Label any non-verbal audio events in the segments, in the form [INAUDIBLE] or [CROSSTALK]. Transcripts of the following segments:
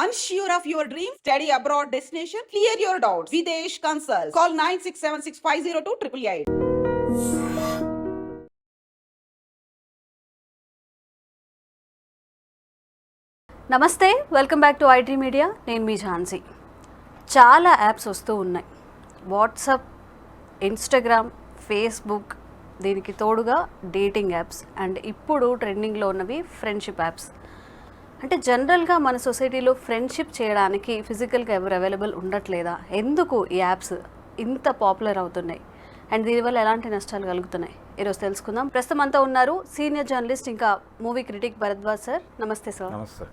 Unsure of your dream? Study abroad destination? Clear your doubts. Videsh Consult. Call 9676502888. నమస్తే welcome back to IT media నేను మీ ఝాన్సీ చాలా apps వస్తూ ఉన్నాయి WhatsApp Instagram Facebook దీనికి తోడుగా డేటింగ్ యాప్స్ అండ్ ఇప్పుడు ట్రెండింగ్లో ఉన్నవి ఫ్రెండ్షిప్ యాప్స్ అంటే జనరల్గా మన సొసైటీలో ఫ్రెండ్షిప్ చేయడానికి ఫిజికల్గా ఎవరు అవైలబుల్ ఉండట్లేదా? ఎందుకు ఈ యాప్స్ ఇంత పాపులర్ అవుతున్నాయి? అండ్ దీనివల్ల ఎలాంటి నష్టాలు కలుగుతున్నాయి? ఈరోజు తెలుసుకుందాం. ప్రస్తుతం అంతా ఉన్నారు సీనియర్ జర్నలిస్ట్ ఇంకా మూవీ క్రిటిక్ భరద్వాజ్ సార్. నమస్తే సార్. నమస్తే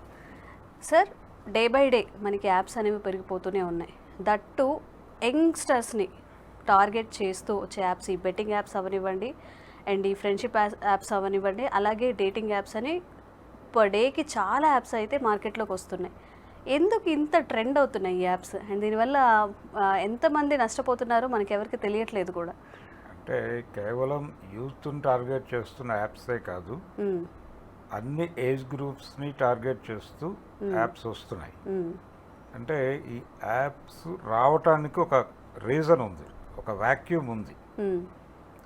సార్. డే బై డే మనకి యాప్స్ అనేవి పెరిగిపోతూనే ఉన్నాయి. దట్టు యంగ్స్టర్స్ని టార్గెట్ చేస్తూ వచ్చే యాప్స్ ఈ బెట్టింగ్ యాప్స్ అవనివ్వండి అండ్ ఈ ఫ్రెండ్షిప్ యాప్స్ అవనివ్వండి అలాగే డేటింగ్ యాప్స్ అని పర్ డేకి చాలా యాప్స్ అయితే మార్కెట్లోకి వస్తున్నాయి ఎందుకు ఇంత ట్రెండ్ అవుతున్నాయి ఈ యాప్స్ అండ్ దీనివల్ల ఎంతమంది నష్టపోతున్నారో మనకి ఎవరికి తెలియట్లేదు కూడా అంటే కేవలం యూత్ని టార్గెట్ చేస్తున్న యాప్సే కాదు. అన్ని ఏజ్ గ్రూప్స్ని టార్గెట్ చేస్తూ యాప్స్ వస్తున్నాయి. అంటే ఈ యాప్స్ రావటానికి ఒక రీజన్ ఉంది ఒక వాక్యూమ్ ఉంది.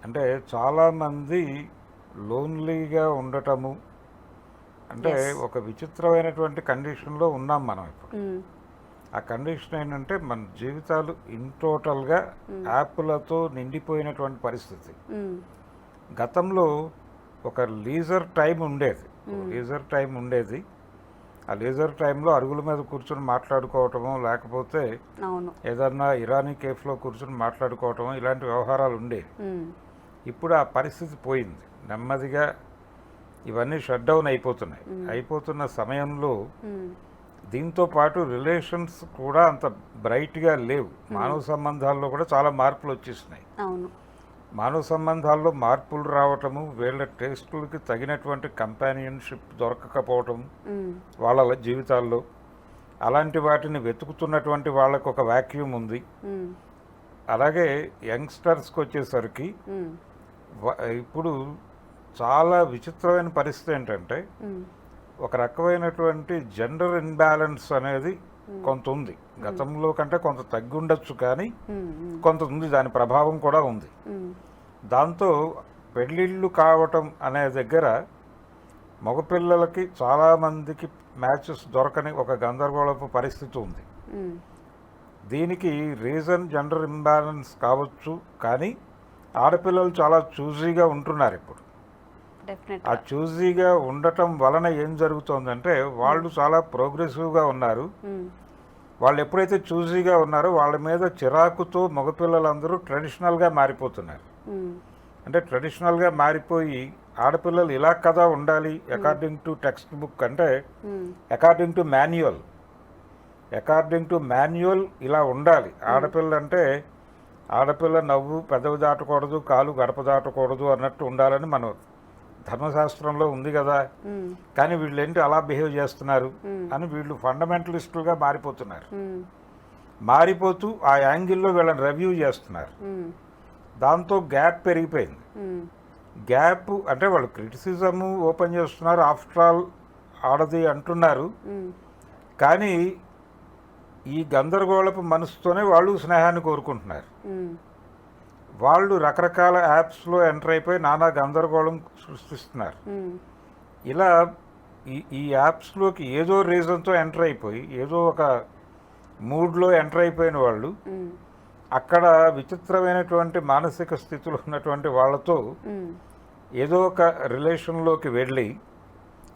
అంటే చాలామంది లోన్లీగా ఉండటము అంటే. ఒక విచిత్రమైనటువంటి కండిషన్లో ఉన్నాం మనం ఇప్పుడు. ఆ కండిషన్ ఏంటంటే మన జీవితాలు ఇన్ టోటల్గా యాప్లతో నిండిపోయినటువంటి పరిస్థితి. గతంలో ఒక లీజర్ టైం ఉండేది. లీజర్ టైం ఉండేది. ఆ లీజర్ టైంలో అరుగుల మీద కూర్చొని మాట్లాడుకోవటము లేకపోతే ఏదన్నా ఇరానీ కేఫ్లో కూర్చొని మాట్లాడుకోవటము ఇలాంటి వ్యవహారాలు ఉండేవి. ఇప్పుడు ఆ పరిస్థితి పోయింది. నెమ్మదిగా ఇవన్నీ షట్ డౌన్ అయిపోతున్నాయి. అయిపోతున్న సమయంలో. దీంతో పాటు రిలేషన్స్ కూడా అంత బ్రైట్గా లేవు. మానవ సంబంధాల్లో కూడా చాలా మార్పులు వచ్చేసినాయి. అవును. మానవ సంబంధాల్లో మార్పులు రావటము వీళ్ళ టేస్టులకి తగినటువంటి కంపానియన్షిప్ దొరకకపోవటం. వాళ్ళ జీవితాల్లో. అలాంటి వాటిని వెతుకుతున్నటువంటి వాళ్ళకు ఒక వాక్యూమ్ ఉంది. అలాగే యంగ్స్టర్స్కి వచ్చేసరికి ఇప్పుడు చాలా విచిత్రమైన పరిస్థితి ఏంటంటే. ఒక రకమైనటువంటి జెండర్ ఇన్బ్యాలెన్స్ అనేది కొంత ఉంది గతంలో కంటే కొంత తగ్గి ఉండొచ్చు కానీ. కొంత ఉంది దాని ప్రభావం కూడా ఉంది. దాంతో పెళ్ళిళ్ళు కావటం అనే దగ్గర మగపిల్లలకి చాలామందికి మ్యాచెస్ దొరకని ఒక గందరగోళపు పరిస్థితి ఉంది. దీనికి రీజన్ జెండర్ ఇంబ్యాలెన్స్ కావచ్చు కానీ ఆడపిల్లలు చాలా చూజీగా ఉంటున్నారు ఇప్పుడు ఆ చూజీగా ఉండటం వలన ఏం జరుగుతోందంటే వాళ్ళు చాలా ప్రోగ్రెసివ్గా ఉన్నారు. మ్మ్. వాళ్ళు ఎప్పుడైతే చూజీగా ఉన్నారో వాళ్ళ మీద చిరాకుతో మగపిల్లలందరూ ట్రెడిషనల్గా మారిపోతున్నారు. మ్మ్. అంటే ట్రెడిషనల్గా మారిపోయి ఆడపిల్లలు ఇలా కదా ఉండాలి అకార్డింగ్ టు టెక్స్ట్ బుక్ అంటే. According to manual according to manual ఇలా ఉండాలి. ఆడపిల్ల అంటే ఆడపిల్ల నవ్వు పెదవి దాటకూడదు కాలు గడప దాటకూడదు అన్నట్టు ఉండాలని మన ధర్మశాస్త్రంలో ఉంది కదా. కానీ వీళ్ళు ఏంటి అలా బిహేవ్ చేస్తున్నారు. అని వీళ్ళు ఫండమెంటలిస్టులుగా మారిపోతున్నారు. మారిపోతూ ఆ యాంగిల్లో వీళ్ళని రివ్యూ చేస్తున్నారు. దాంతో గ్యాప్ పెరిగిపోయింది. గ్యాప్ అంటే వాళ్ళు క్రిటిసిజము ఓపెన్ చేస్తున్నారు ఆఫ్టర్ ఆల్ ఆడది అంటున్నారు. కానీ ఈ గందరగోళపు మనసుతోనే వాళ్ళు స్నేహాన్ని కోరుకుంటున్నారు. వాళ్ళు రకరకాల యాప్స్లో ఎంటర్ అయిపోయి నానా గందరగోళం సృష్టిస్తున్నారు మ్మ్. ఇలా ఈ ఈ యాప్స్లోకి ఏదో రీజన్తో ఎంటర్ అయిపోయి ఏదో ఒక మూడ్లో ఎంటర్ అయిపోయిన వాళ్ళు మ్మ్. అక్కడ విచిత్రమైనటువంటి మానసిక స్థితిలో ఉన్నటువంటి వాళ్ళతో మ్మ్. ఏదో ఒక రిలేషన్లోకి వెళ్ళి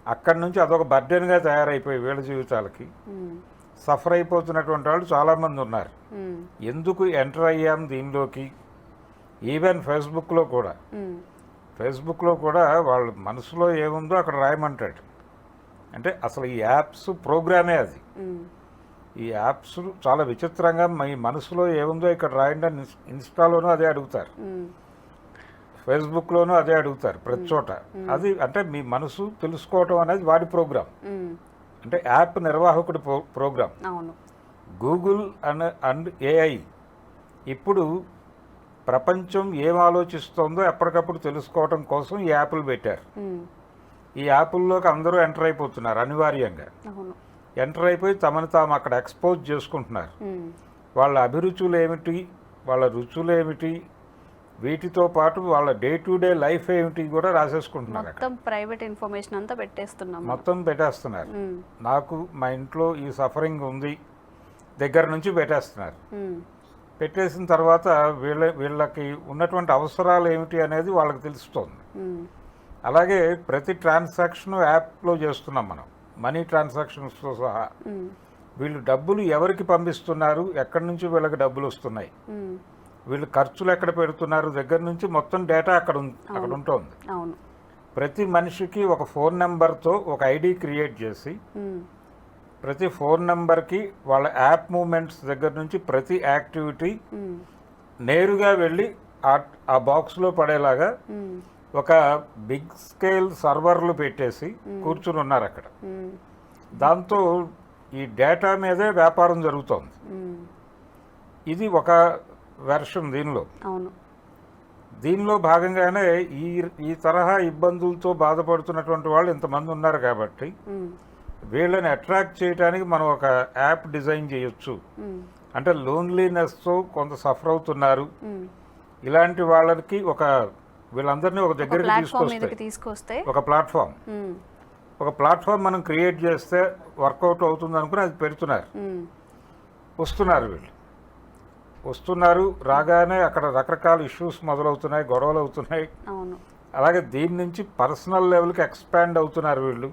అక్కడి నుంచి అదొక బర్డెన్గా తయారైపోయి వీళ్ళ జీవితాలకి. సఫర్ అయిపోతున్నటువంటి వాళ్ళు చాలామంది ఉన్నారు. ఎందుకు ఎంటర్ అయ్యాం దీనిలోకి ఈవెన్ ఫేస్బుక్లో కూడా. ఫేస్బుక్లో కూడా వాళ్ళ మనసులో ఏముందో అక్కడ రాయమంటాడు. అంటే అసలు ఈ యాప్స్ ప్రోగ్రామే అది. ఈ యాప్స్ చాలా విచిత్రంగా మీ మనసులో ఏముందో ఇక్కడ రాయండి అని ఇన్స్- ఇన్స్టాలోనూ అదే అడుగుతారు. ఫేస్బుక్లోనూ అదే అడుగుతారు ప్రతి చోట. అది అంటే మీ మనసు తెలుసుకోవటం అనేది వాడి ప్రోగ్రామ్. అంటే app నిర్వాహకుడి pro programme. Google and and AI ఇప్పుడు ప్రపంచం ఏం ఆలోచిస్తోందో ఎప్పటికప్పుడు తెలుసుకోవటం కోసం ఈ యాప్లు పెట్టారు. ఈ యాప్ల్లోకి అందరూ ఎంటర్ అయిపోతున్నారు అనివార్యంగా. ఎంటర్ అయిపోయి తమను తాము అక్కడ ఎక్స్పోజ్ చేసుకుంటున్నారు. వాళ్ళ అభిరుచులు ఏమిటి వాళ్ళ రుచులు ఏమిటి వీటితో పాటు వాళ్ళ డే టు డే లైఫ్ ఏమిటి కూడా రాసేసుకుంటున్నారు మొత్తం ప్రైవేట్ ఇన్ఫర్మేషన్ అంతా పెట్టేస్తున్నాం మనం. మొత్తం పెట్టేస్తున్నారు. నాకు మా ఇంట్లో ఈ సఫరింగ్ ఉంది దగ్గర నుంచి పెట్టేస్తున్నారు. పెట్టేసిన తర్వాత వీళ్ళ వీళ్ళకి ఉన్నటువంటి అవసరాలు ఏమిటి అనేది వాళ్ళకి తెలుస్తుంది. అలాగే ప్రతి ట్రాన్సాక్షన్ యాప్లో చేస్తున్నాం మనం. మనీ ట్రాన్సాక్షన్స్తో సహా. వీళ్ళు డబ్బులు ఎవరికి పంపిస్తున్నారు? ఎక్కడి నుంచి వీళ్ళకి డబ్బులు వస్తున్నాయి? వీళ్ళు ఖర్చులు ఎక్కడ పెడుతున్నారు? దగ్గర నుంచి మొత్తం డేటా అక్కడ అక్కడ ఉంటుంది. ప్రతి మనిషికి ఒక ఫోన్ నెంబర్తో ఒక ఐడి క్రియేట్ చేసి ప్రతి ఫోన్ నెంబర్కి వాళ్ళ యాప్ మూమెంట్స్ దగ్గర నుంచి ప్రతి యాక్టివిటీ నేరుగా వెళ్ళి ఆ బాక్స్లో పడేలాగా ఒక బిగ్ స్కేల్ సర్వర్లు పెట్టేసి కూర్చుని ఉన్నారు అక్కడ. దాంతో ఈ డేటా మీదే వ్యాపారం జరుగుతోంది. ఇది ఒక వెర్షన్ దీనిలో. దీనిలో భాగంగానే ఈ ఈ తరహా ఇబ్బందులతో బాధపడుతున్నటువంటి వాళ్ళు ఇంతమంది ఉన్నారు కాబట్టి వీళ్ళని అట్రాక్ట్ చేయడానికి మనం ఒక యాప్ డిజైన్ చేయొచ్చు. అంటే లోన్లీనెస్తో కొంత సఫర్ అవుతున్నారు. ఇలాంటి వాళ్ళకి ఒక వీళ్ళందరినీ ఒక దగ్గరికి మీదకి తీసుకొస్తే. ఒక ప్లాట్ఫామ్. ఒక ప్లాట్ఫామ్ మనం క్రియేట్ చేస్తే వర్కౌట్ అవుతుంది అనుకుని అది పెడుతున్నారు. వస్తున్నారు వీళ్ళు. వస్తున్నారు రాగానే అక్కడ రకరకాల ఇష్యూస్ మొదలవుతున్నాయి గొడవలు అవుతున్నాయి. అలాగే దీని నుంచి పర్సనల్ లెవెల్కి ఎక్స్పాండ్ అవుతున్నారు వీళ్ళు.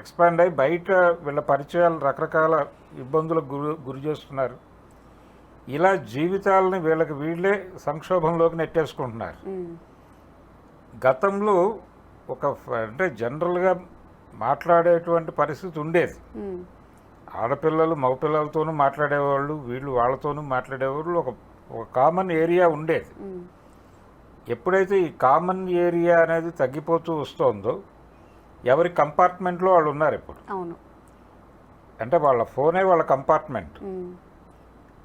ఎక్స్పాండ్ అయ్యి బయట వీళ్ళ పరిచయాలు రకరకాల ఇబ్బందులకు గురి గురి చేస్తున్నారు. ఇలా జీవితాలని వీళ్ళకి వీళ్ళే సంక్షోభంలోకి నెట్టేసుకుంటున్నారు. గతంలో ఒక అంటే జనరల్గా మాట్లాడేటువంటి పరిస్థితి ఉండేది. ఆడపిల్లలు మగపిల్లలతోనూ మాట్లాడేవాళ్ళు వీళ్ళు వాళ్ళతోనూ మాట్లాడేవాళ్ళు ఒక ఒక కామన్ ఏరియా ఉండేది. ఎప్పుడైతే ఈ కామన్ ఏరియా అనేది తగ్గిపోతూ వస్తోందో ఎవరి కంపార్ట్మెంట్లో వాళ్ళు ఉన్నారు ఇప్పుడు? అవును. అంటే వాళ్ళ ఫోనే వాళ్ళ కంపార్ట్మెంట్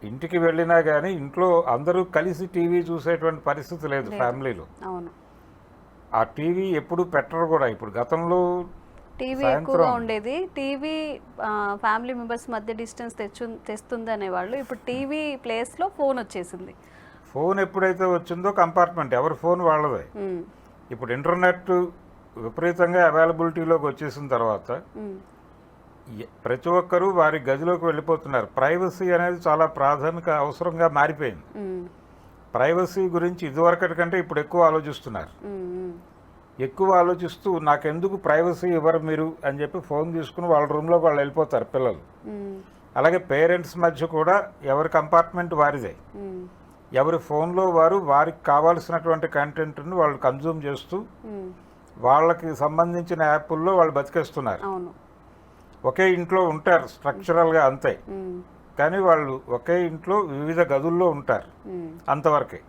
ఇంటికి వెళ్ళినా కానీ ఇంట్లో అందరూ కలిసి టీవీ చూసేటువంటి పరిస్థితి లేదు. ఫ్యామిలీలో. అవును. ఆ టీవీ ఎప్పుడు పెట్టరు కూడా. ఇప్పుడు గతంలో టీవీ ఎక్కువగా ఉండేది. టీవీ ఫ్యామిలీ మెంబర్స్ మధ్య డిస్టెన్స్ తెచ్చు తెస్తుంది అనేవాళ్ళు ఇప్పుడు టీవీ ప్లేస్లో ఫోన్ వచ్చేసింది. ఫోన్ ఎప్పుడైతే వచ్చిందో కంపార్ట్మెంట్ ఎవరి ఫోన్ వాళ్ళదే. ఇప్పుడు ఇంటర్నెట్ విపరీతంగా అవైలబిలిటీలోకి వచ్చేసిన తర్వాత ప్రతి ఒక్కరూ వారి గదిలోకి వెళ్ళిపోతున్నారు. ప్రైవసీ అనేది చాలా ప్రాథమిక అవసరంగా మారిపోయింది. ప్రైవసీ గురించి ఇదివరకటి కంటే ఇప్పుడు ఎక్కువ ఆలోచిస్తున్నారు. ఎక్కువ ఆలోచిస్తూ నాకెందుకు ప్రైవసీ ఇవ్వరు మీరు అని చెప్పి ఫోన్ తీసుకుని వాళ్ళ రూమ్లోకి వాళ్ళు వెళ్ళిపోతారు పిల్లలు. అలాగే పేరెంట్స్ మధ్య కూడా ఎవరి కంపార్ట్మెంట్ వారిదే. ఎవరి ఫోన్లో వారు వారికి కావాల్సినటువంటి కంటెంట్ని వాళ్ళు కన్జ్యూమ్ చేస్తూ వాళ్ళకి సంబంధించిన యాప్ల్లో వాళ్ళు బతికేస్తున్నారు. ఒకే ఇంట్లో ఉంటారు స్ట్రక్చరల్గా అంతే. కానీ వాళ్ళు ఒకే ఇంట్లో వివిధ గదుల్లో ఉంటారు అంతవరకే.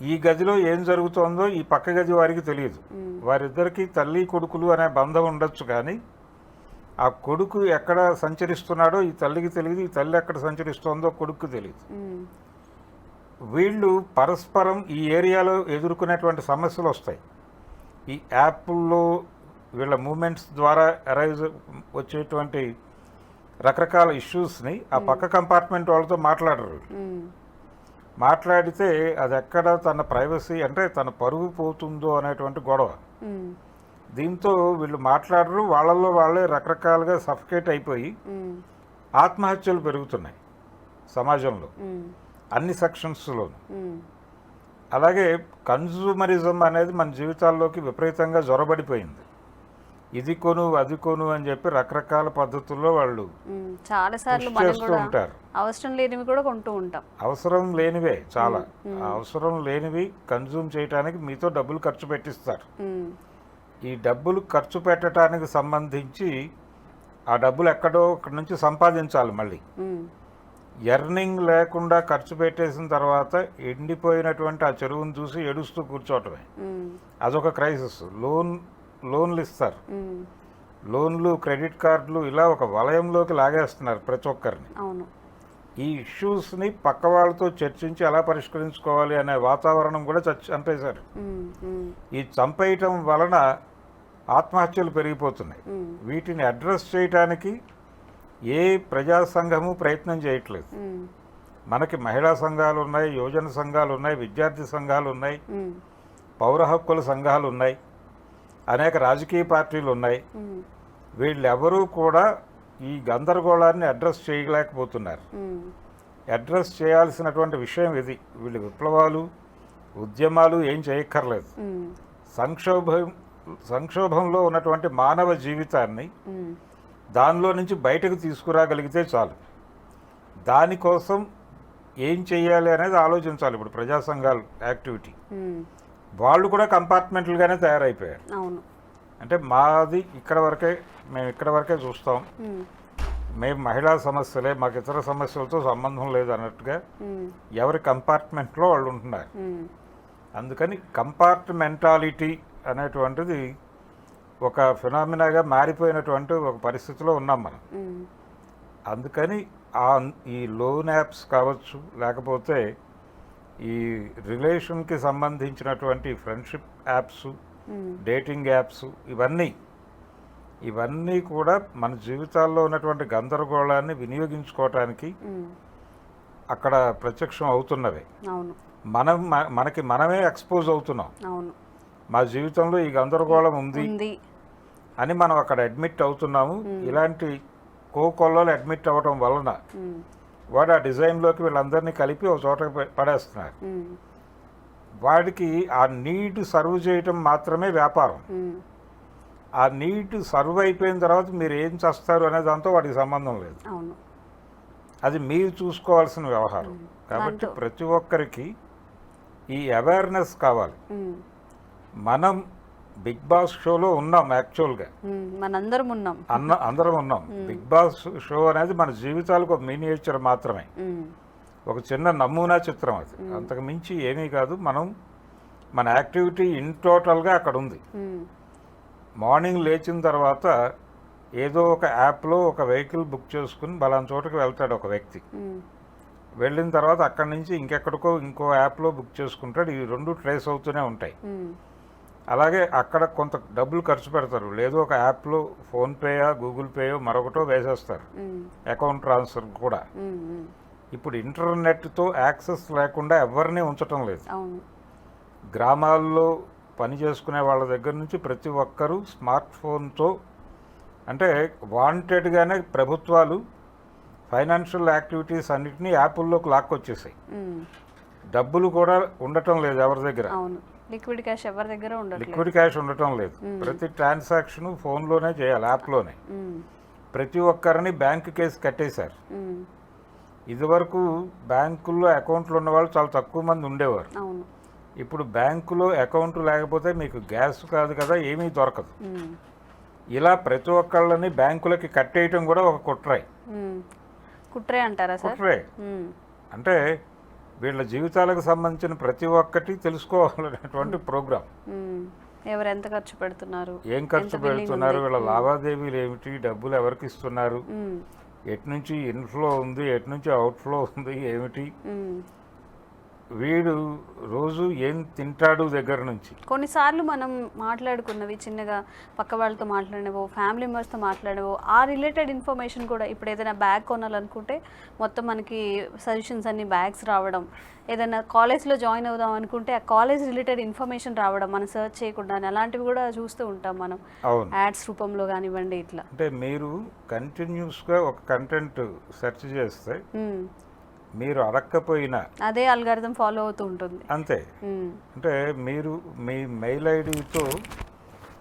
ఈ గదిలో ఏం జరుగుతోందో ఈ పక్క గది వారికి తెలియదు. వారిద్దరికి తల్లి కొడుకులు అనే బంధం ఉండొచ్చు కానీ ఆ కొడుకు ఎక్కడ సంచరిస్తున్నాడో ఈ తల్లికి తెలియదు ఈ తల్లి ఎక్కడ సంచరిస్తోందో కొడుకు తెలియదు. వీళ్ళు పరస్పరం ఈ ఏరియాలో ఎదుర్కొనేటువంటి సమస్యలు వస్తాయి. ఈ యాప్ల్లో వీళ్ళ మూమెంట్స్ ద్వారా అరైజ్ వచ్చేటువంటి రకరకాల ఇష్యూస్ని ఆ పక్క కంపార్ట్మెంట్ వాళ్ళతో మాట్లాడరు. మాట్లాడితే అది ఎక్కడ తన ప్రైవసీ అంటే తన పరుగు పోతుందో అనేటువంటి గొడవ. దీంతో వీళ్ళు మాట్లాడరు వాళ్ళల్లో వాళ్ళే రకరకాలుగా సఫికేట్ అయిపోయి ఆత్మహత్యలు పెరుగుతున్నాయి సమాజంలో. అన్ని సెక్షన్స్లో ఉమ్, అలాగే కన్జ్యూమరిజం అనేది మన జీవితాల్లోకి విపరీతంగా జొరబడిపోయింది. ఇది కొను అది కొను అని చెప్పి రకరకాల పద్ధతుల్లో వాళ్ళు. చాలా సార్లు చేస్తూ ఉంటారు. అవసరం లేనివి కూడా కొంటూ ఉంటాం. అవసరం లేనివే చాలా. అవసరం లేనివి కన్జ్యూమ్ చేయడానికి మీతో డబ్బులు ఖర్చు పెట్టిస్తారు. ఈ డబ్బులు ఖర్చు పెట్టడానికి సంబంధించి ఆ డబ్బులు ఎక్కడో నుంచి సంపాదించాలి మళ్ళీ. ఎర్నింగ్ లేకుండా ఖర్చు పెట్టేసిన తర్వాత ఎండిపోయినటువంటి ఆ చెరువును చూసి ఏడుస్తూ కూర్చోవటమే. అదొక క్రైసిస్. లోన్ లోన్లు ఇస్తారు. లోన్లు క్రెడిట్ కార్డులు ఇలా ఒక వలయంలోకి లాగేస్తున్నారు ప్రతి ఒక్కరిని. ఈ ఇష్యూస్ని పక్క వాళ్ళతో చర్చించి ఎలా పరిష్కరించుకోవాలి అనే వాతావరణం కూడా చంపేశారు. ఈ చంపేయటం వలన ఆత్మహత్యలు పెరిగిపోతున్నాయి. వీటిని అడ్రస్ చేయటానికి ఏ ప్రజా సంఘము ప్రయత్నం చేయట్లేదు. మనకి మహిళా సంఘాలు ఉన్నాయి యువజన సంఘాలు ఉన్నాయి విద్యార్థి సంఘాలు ఉన్నాయి పౌర హక్కుల సంఘాలు ఉన్నాయి అనేక రాజకీయ పార్టీలు ఉన్నాయి. వీళ్ళెవరూ కూడా ఈ గందరగోళాన్ని అడ్రస్ చేయలేకపోతున్నారు. అడ్రస్ చేయాల్సినటువంటి విషయం ఇది. వీళ్ళు విప్లవాలు ఉద్యమాలు ఏం చేయక్కర్లేదు. సంక్షోభం సంక్షోభంలో ఉన్నటువంటి మానవ జీవితాన్ని దానిలో నుంచి బయటకు తీసుకురాగలిగితే చాలు. దానికోసం ఏం చేయాలి అనేది ఆలోచించాలి ఇప్పుడు ప్రజా సంఘాలు యాక్టివిటీ వాళ్ళు కూడా కంపార్ట్మెంట్లుగానే తయారైపోయారు. అంటే మాది ఇక్కడ వరకే మేము ఇక్కడ వరకే చూస్తాం. మేము మహిళా సమస్యలే మాకు ఇతర సమస్యలతో సంబంధం లేదు అన్నట్టుగా ఎవరి కంపార్ట్మెంట్లో వాళ్ళు ఉంటున్నారు. అందుకని కంపార్ట్మెంటాలిటీ అనేటువంటిది ఒక ఫినామినాగా మారిపోయినటువంటి ఒక పరిస్థితిలో ఉన్నాం మనం. అందుకని ఆ ఈ లోన్ యాప్స్ కావచ్చు లేకపోతే ఈ రిలేషన్కి సంబంధించినటువంటి ఫ్రెండ్షిప్ యాప్స్ డేటింగ్ యాప్స్ ఇవన్నీ ఇవన్నీ కూడా మన జీవితాల్లో ఉన్నటువంటి గందరగోళాన్ని వినియోగించుకోవటానికి అక్కడ ప్రత్యక్షం అవుతున్నవే. మనం మనకి మనమే ఎక్స్పోజ్ అవుతున్నాం. మా జీవితంలో ఈ గందరగోళం ఉంది. అని మనం అక్కడ అడ్మిట్ అవుతున్నాము. ఇలాంటి కోకొల్లలో అడ్మిట్ అవ్వటం వలన వాడు ఆ డిజైన్లోకి వీళ్ళందరినీ కలిపి ఒక చోట పడేస్తున్నారు. వాడికి ఆ నీడ్ సర్వ్ చేయటం మాత్రమే వ్యాపారం. ఆ నీడ్ సర్వ్ అయిపోయిన తర్వాత మీరు ఏం చేస్తారు అనే దాంతో వాడికి సంబంధం లేదు. అది మీరు చూసుకోవాల్సిన వ్యవహారం. కాబట్టి ప్రతి ఒక్కరికి ఈ అవేర్నెస్ కావాలి. మనం బిగ్ బాస్ షోలో ఉన్నాం యాక్చువల్గా. మనందరం ఉన్నాం. అన్న అందరం ఉన్నాం. బిగ్ బాస్ షో అనేది మన జీవితాలకు ఒక మినియేచర్ మాత్రమే. ఒక చిన్న నమూనా చిత్రం అది. అంతకు మించి ఏమీ కాదు. మనం మన యాక్టివిటీ ఇన్ టోటల్గా అక్కడ ఉంది. మార్నింగ్ లేచిన తర్వాత ఏదో ఒక యాప్లో ఒక వెహికల్ బుక్ చేసుకుని బలాన్ చోటకి వెళ్తాడు ఒక వ్యక్తి. వెళ్ళిన తర్వాత అక్కడి నుంచి ఇంకెక్కడికో ఇంకో యాప్లో బుక్ చేసుకుంటాడు. ఈ రెండు ట్రేస్ అవుతూనే ఉంటాయి. అలాగే అక్కడ కొంత డబ్బులు ఖర్చు పెడతారు. లేదో ఒక యాప్లో ఫోన్పేయా గూగుల్ పేయో మరొకటో వేసేస్తారు. అకౌంట్ ట్రాన్స్ఫర్ కూడా. ఇప్పుడు ఇంటర్నెట్తో యాక్సెస్ లేకుండా ఎవరిని ఉంచటం లేదు. గ్రామాల్లో పని చేసుకునే వాళ్ళ దగ్గర నుంచి ప్రతి ఒక్కరూ స్మార్ట్ ఫోన్తో అంటే వాంటెడ్గానే ప్రభుత్వాలు ఫైనాన్షియల్ యాక్టివిటీస్ అన్నిటినీ యాప్ల్లోకి లాక్కొచ్చేసాయి. డబ్బులు కూడా ఉండటం లేదు ఎవరి దగ్గర. లిక్విడ్ క్యాష్ ఎవరి దగ్గర ఉండట్లేదు. లిక్విడ్ క్యాష్ ఉండటం లేదు. ప్రతి ట్రాన్సాక్షన్ ఫోన్లోనే చేయాలి యాప్లోనే. ప్రతి ఒక్కరిని బ్యాంక్ కేసు కట్టేశారు. ఇదివరకు బ్యాంకుల్లో అకౌంట్లు ఉన్న వాళ్ళు చాలా తక్కువ మంది ఉండేవారు. ఇప్పుడు బ్యాంకులో అకౌంట్ లేకపోతే మీకు గ్యాస్ కాదు కదా ఏమీ దొరకదు. ఇలా ప్రతి ఒక్కళ్ళని బ్యాంకులకి కట్టేయటం కూడా ఒక కుట్రై. కుట్రే అంటారా కుట్రే. అంటే వీళ్ళ జీవితాలకు సంబంధించిన ప్రతి ఒక్కటి తెలుసుకోవాలనేటువంటి ప్రోగ్రాం. ఎవరు ఎంత ఖర్చు పెడుతున్నారు? ఏం ఖర్చు పెడుతున్నారు? వీళ్ళ లావాదేవీలు ఏమిటి? డబ్బులు ఎవరికి ఇస్తున్నారు? ఎటు నుంచి ఇన్ఫ్లో ఉంది? ఎటు నుంచి అవుట్ఫ్లో ఉంది? ఏమిటి. వీడు రోజు ఏం తింటాడు దగ్గర నుంచి? కొన్నిసార్లు మనం మాట్లాడుకున్నవి చిన్నగా పక్క వాళ్ళతో మాట్లాడినవో ఫ్యామిలీ మెంబర్స్తో మాట్లాడవో ఆ రిలేటెడ్ ఇన్ఫర్మేషన్ కూడా ఇప్పుడు ఏదైనా బ్యాగ్ కొనాలనుకుంటే మొత్తం మనకి సజెషన్స్ అన్ని బ్యాగ్స్ రావడం. ఏదైనా కాలేజ్లో జాయిన్ అవుదాం అనుకుంటే ఆ కాలేజ్ రిలేటెడ్ ఇన్ఫర్మేషన్ రావడం మనం సెర్చ్ చేయకుండా అలాంటివి కూడా చూస్తూ ఉంటాం మనం. అవును. యాడ్స్ రూపంలో కానివ్వండి ఇట్లా. అంటే మీరు కంటిన్యూస్గా ఒక కంటెంట్ సెర్చ్ చేస్తే. మీరు అడక్కపోయినా అదే అల్గారిథం ఫాలో అవుతూ ఉంటుంది. అంతే. అంటే మీరు మీ మెయిల్ ఐడితో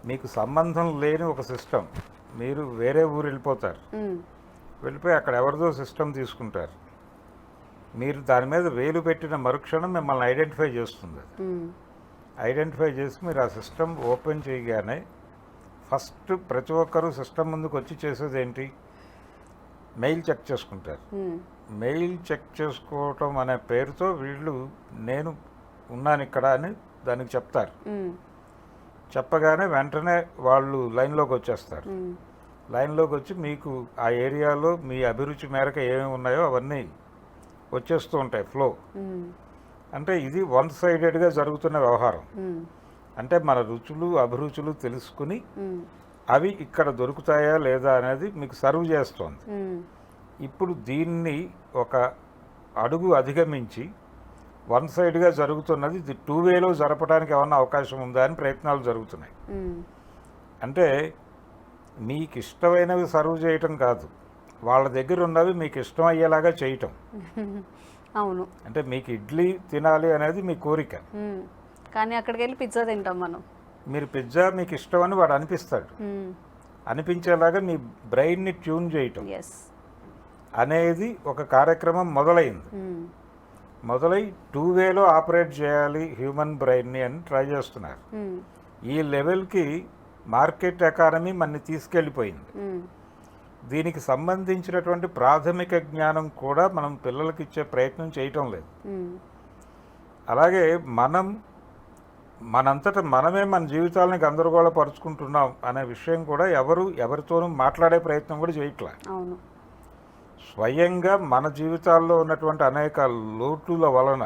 మీకు సంబంధం లేని ఒక సిస్టమ్ మీరు వేరే ఊరు వెళ్ళిపోతారు. వెళ్ళిపోయి అక్కడ ఎవరిదో సిస్టమ్ తీసుకుంటారు. మీరు దాని మీద వేలు పెట్టిన మరుక్షణం మిమ్మల్ని ఐడెంటిఫై చేస్తుంది అది. ఐడెంటిఫై చేసి మీరు ఆ సిస్టమ్ ఓపెన్ చేయగానే ఫస్ట్ ప్రతి ఒక్కరూ సిస్టమ్ ముందుకు వచ్చి చేసేది ఏంటి? మెయిల్ చెక్ చేసుకుంటారు. మెయిల్ చెక్ చేసుకోవటం అనే పేరుతో వీళ్ళు నేను ఉన్నాను ఇక్కడ అని దానికి చెప్తారు. చెప్పగానే వెంటనే వాళ్ళు లైన్లోకి వచ్చేస్తారు. లైన్లోకి వచ్చి మీకు ఆ ఏరియాలో మీ అభిరుచి మేరకు ఏమేమి ఉన్నాయో అవన్నీ వచ్చేస్తూ ఉంటాయి ఫ్లో. అంటే ఇది వన్ సైడెడ్గా జరుగుతున్న వ్యవహారం. అంటే మన రుచులు అభిరుచులు తెలుసుకుని అవి ఇక్కడ దొరుకుతాయా లేదా అనేది మీకు సర్వ్ చేస్తోంది. ఇప్పుడు దీన్ని ఒక అడుగు అధిగమించి వన్ సైడ్గా జరుగుతున్నది ఇది టూ వేలో జరపడానికి ఏమన్నా అవకాశం ఉందా అని ప్రయత్నాలు జరుగుతున్నాయి. అంటే మీకు ఇష్టమైనవి సర్వ్ చేయటం కాదు వాళ్ళ దగ్గర ఉన్నవి మీకు ఇష్టం అయ్యేలాగా చేయటం [LAUGHS] అవును అంటే మీకు ఇడ్లీ తినాలి అనేది మీ కోరిక. కానీ అక్కడికి వెళ్ళి పిజ్జా తింటాం మనం మీరు పిజ్జా మీకు ఇష్టం అని వాడు అనిపిస్తాడు. అనిపించేలాగా మీ బ్రెయిన్ని ట్యూన్ చేయటం. అనేది ఒక కార్యక్రమం మొదలైంది. మొదలై టూ వేలో ఆపరేట్ చేయాలి హ్యూమన్ బ్రెయిన్ని అని ట్రై చేస్తున్నారు. ఈ లెవెల్కి మార్కెట్ ఎకానమీ మనని తీసుకెళ్ళిపోయింది. దీనికి సంబంధించినటువంటి ప్రాథమిక జ్ఞానం కూడా మనం పిల్లలకి ఇచ్చే ప్రయత్నం చేయటం లేదు. అలాగే మనం మనంతట మనమే మన జీవితాలని గందరగోళపరుచుకుంటున్నాం అనే విషయం కూడా ఎవరు ఎవరితోనూ మాట్లాడే ప్రయత్నం కూడా చేయట్లే స్వయంగా మన జీవితాల్లో ఉన్నటువంటి అనేక లోటుల వలన.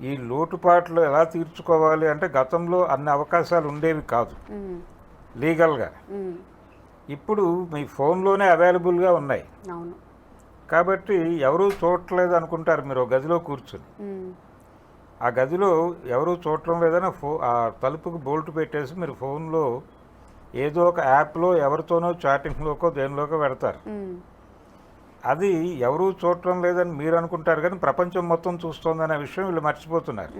ఈ లోటుపాట్లు ఎలా తీర్చుకోవాలి అంటే గతంలో అన్ని అవకాశాలు ఉండేవి కాదు. లీగల్గా. ఇప్పుడు మీ ఫోన్లోనే అవైలబుల్గా ఉన్నాయి కాబట్టి ఎవరూ చూడట్లేదు అనుకుంటారు మీరు గదిలో కూర్చుని. ఆ గదిలో ఎవరూ చూడటం లేదని ఫో ఆ తలుపుకు బోల్ట్ పెట్టేసి మీరు ఫోన్లో ఏదో ఒక యాప్లో ఎవరితోనో చాటింగ్లోకో దేనిలోకో పెడతారు. అది ఎవరూ చూడటం లేదని మీరు అనుకుంటారు కానీ ప్రపంచం మొత్తం చూస్తోందనే విషయం వీళ్ళు మర్చిపోతున్నారు.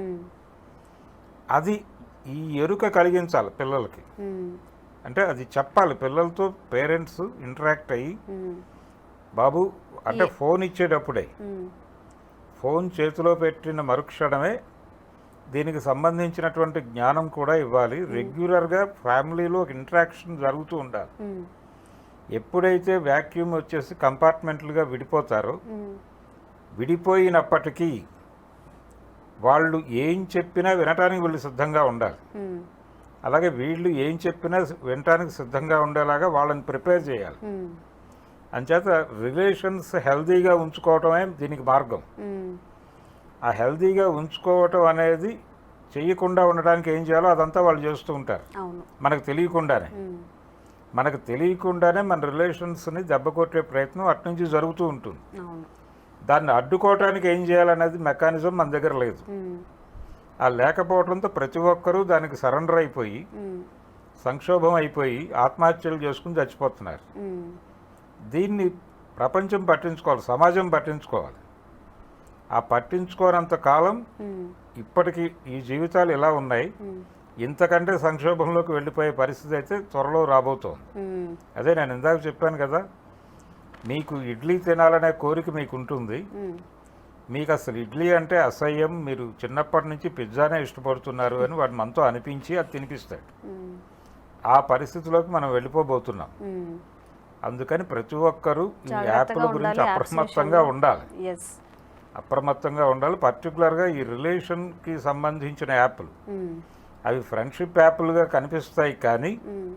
అది ఈ ఎరుక కలిగించాలి పిల్లలకి. అంటే అది చెప్పాలి పిల్లలతో పేరెంట్స్ ఇంటరాక్ట్ అయ్యి. బాబు అంటే ఫోన్ ఇచ్చేటప్పుడే. ఫోన్ చేతిలో పెట్టిన మరుక్షణమే దీనికి సంబంధించినటువంటి జ్ఞానం కూడా ఇవ్వాలి రెగ్యులర్గా ఫ్యామిలీలో ఒక ఇంటరాక్షన్ జరుగుతూ ఉండాలి. ఎప్పుడైతే వ్యాక్యూమ్ వచ్చేసి కంపార్ట్మెంట్లుగా విడిపోతారో. విడిపోయినప్పటికీ వాళ్ళు ఏం చెప్పినా వినటానికి వీళ్ళు సిద్ధంగా ఉండాలి. అలాగే వీళ్ళు ఏం చెప్పినా వినటానికి సిద్ధంగా ఉండేలాగా వాళ్ళని ప్రిపేర్ చేయాలి. అంచేత రిలేషన్స్ హెల్దీగా ఉంచుకోవటమే దీనికి మార్గం. ఆ హెల్దీగా ఉంచుకోవటం అనేది చేయకుండా ఉండడానికి ఏం చేయాలో అదంతా వాళ్ళు చేస్తూ ఉంటారు మనకు తెలియకుండానే. మనకు తెలియకుండానే మన రిలేషన్స్ని దెబ్బకొట్టే ప్రయత్నం అట్నుంచి జరుగుతూ ఉంటుంది దాన్ని అడ్డుకోవటానికి ఏం చేయాలనేది మెకానిజం మన దగ్గర లేదు. ఆ లేకపోవడంతో ప్రతి ఒక్కరూ దానికి సరెండర్ అయిపోయి. సంక్షోభం అయిపోయి ఆత్మహత్యలు చేసుకుని చచ్చిపోతున్నారు. దీన్ని ప్రపంచం పట్టించుకోవాలి సమాజం పట్టించుకోవాలి ఆ పట్టించుకోనంత కాలం. ఇప్పటికీ ఈ జీవితాలు ఎలా ఉన్నాయి. ఇంతకంటే సంక్షోభంలోకి వెళ్ళిపోయే పరిస్థితి అయితే త్వరలో రాబోతోంది. అదే నేను ఇందాక చెప్పాను కదా మీకు ఇడ్లీ తినాలనే కోరిక మీకు ఉంటుంది. మీకు అసలు ఇడ్లీ అంటే అసహ్యం మీరు చిన్నప్పటి నుంచి పిజ్జానే ఇష్టపడుతున్నారు అని వాడు మనతో అనిపించి అది తినిపిస్తాడు. ఆ పరిస్థితిలోకి మనం వెళ్ళిపోబోతున్నాం. అందుకని ప్రతి ఒక్కరూ ఈ యాప్ల గురించి అప్రమత్తంగా. ఉండాలి అప్రమత్తంగా ఉండాలి పర్టికులర్గా ఈ రిలేషన్కి సంబంధించిన యాప్లు మ్మ్. అవి ఫ్రెండ్షిప్ యాప్లుగా కనిపిస్తాయి కానీ మ్మ్.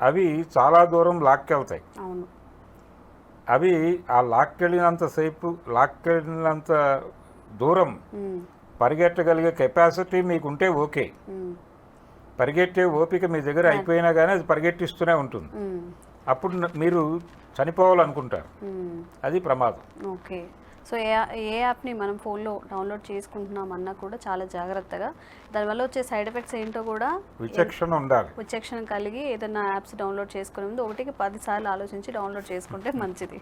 అవి చాలా దూరం లాక్కెళ్తాయి అవి ఆ లాక్కెళ్ళినంతసేపు లాక్కెళ్ళినంత దూరం మ్మ్. పరిగెట్టగలిగే కెపాసిటీ మీకుంటే ఓకే. పరిగెట్టే ఓపిక మీ దగ్గర అయిపోయినా కానీ అది పరిగెట్టిస్తూనే ఉంటుంది. అప్పుడు మీరు చనిపోవాలనుకుంటారు. అది ప్రమాదం ఓకే సో ఏ ఏ యాప్ని మనం ఫోన్లో డౌన్లోడ్ చేసుకుంటున్నాం అన్నా కూడా చాలా జాగ్రత్తగా దానివల్ల వచ్చే సైడ్ ఎఫెక్ట్స్ ఏంటో కూడా విచక్షణ ఉండాలి విచక్షణ కలిగి ఏదైనా యాప్స్ డౌన్లోడ్ చేసుకునే ముందు ఒకటికి పదిసార్లు ఆలోచించి డౌన్లోడ్ చేసుకుంటే మంచిది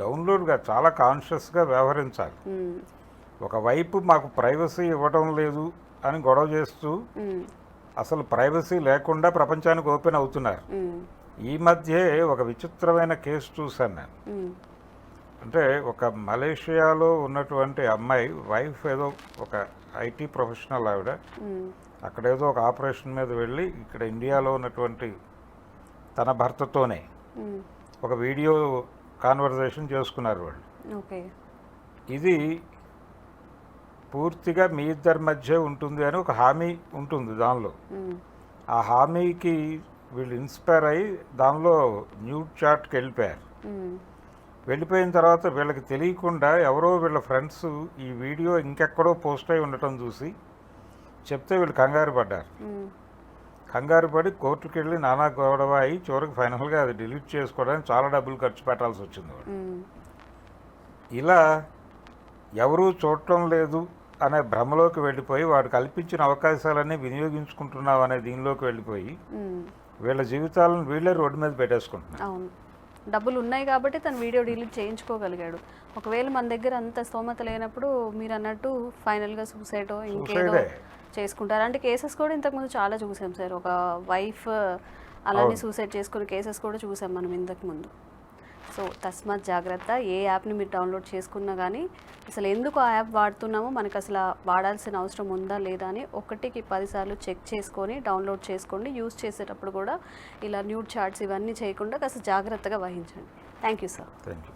డౌన్లోడ్గా చాలా కాన్షియస్గా వ్యవహరించాలి. ఒకవైపు మాకు ప్రైవసీ ఇవ్వడం లేదు అని గొడవ చేస్తూ. అసలు ప్రైవసీ లేకుండా ప్రపంచానికి ఓపెన్ అవుతున్నారు. ఈ మధ్యే ఒక విచిత్రమైన కేసు చూశాను నేను. అంటే ఒక మలేషియాలో ఉన్నటువంటి అమ్మాయి వైఫ్ ఏదో ఒక ఐటీ ప్రొఫెషనల్ ఆవిడ. అక్కడ ఏదో ఒక ఆపరేషన్ మీద వెళ్ళి ఇక్కడ ఇండియాలో ఉన్నటువంటి తన భర్తతోనే. ఒక వీడియో కాన్వర్జేషన్ చేసుకున్నారు వాళ్ళు ఇది పూర్తిగా మీ ఇద్దరి మధ్య ఉంటుంది అని ఒక హామీ ఉంటుంది దానిలో. ఆ హామీకి వీళ్ళు ఇన్స్పైర్ అయ్యి దానిలో న్యూడ్ చాట్కి వెళ్ళిపోయారు. వెళ్ళిపోయిన తర్వాత వీళ్ళకి తెలియకుండా ఎవరో వీళ్ళ ఫ్రెండ్స్ ఈ వీడియో ఇంకెక్కడో పోస్ట్ అయి ఉండటం చూసి చెప్తే వీళ్ళు కంగారు పడ్డారు. కంగారు పడి కోర్టుకు వెళ్ళి నానా గొడవ అయ్యి చివరికి ఫైనల్గా అది డిలీట్ చేసుకోవడానికి చాలా డబ్బులు ఖర్చు పెట్టాల్సి వచ్చింది వాడు. ఇలా ఎవరూ చూడటం లేదు అనే భ్రమలోకి వెళ్ళిపోయి వాడు కల్పించిన అవకాశాలన్నీ వినియోగించుకుంటున్నావు అనే దీనిలోకి వెళ్ళిపోయి. వీళ్ళ జీవితాలను వీళ్ళే రోడ్డు మీద పెట్టేసుకుంటున్నారు. అవును. డబ్బులు ఉన్నాయి కాబట్టి తను వీడియో డిలీట్ చేయించుకోగలిగాడు. ఒకవేళ మన దగ్గర అంత స్తోమత లేనప్పుడు మీరు అన్నట్టు ఫైనల్గా సూసైడో ఇంకేదో. చేసుకుంటారు. అంటే కేసెస్ కూడా ఇంతకుముందు చాలా చూసాం సార్. ఒక వైఫ్ అలానే. సూసైడ్ చేసుకునే కేసెస్ కూడా చూసాం మనం ఇంతకు ముందు. సో తస్మాత్ జాగ్రత్త ఏ యాప్ని మీరు డౌన్లోడ్ చేసుకున్నా కానీ అసలు ఎందుకు ఆ యాప్ వాడుతున్నామో మనకు అసలు వాడాల్సిన అవసరం ఉందా లేదా అని ఒకటికి పదిసార్లు చెక్ చేసుకొని డౌన్లోడ్ చేసుకోండి. యూస్ చేసేటప్పుడు కూడా ఇలా న్యూడ్ చాట్స్ ఇవన్నీ చేయకుండా కాస్త జాగ్రత్తగా వహించండి. Thank you sir. Thank you.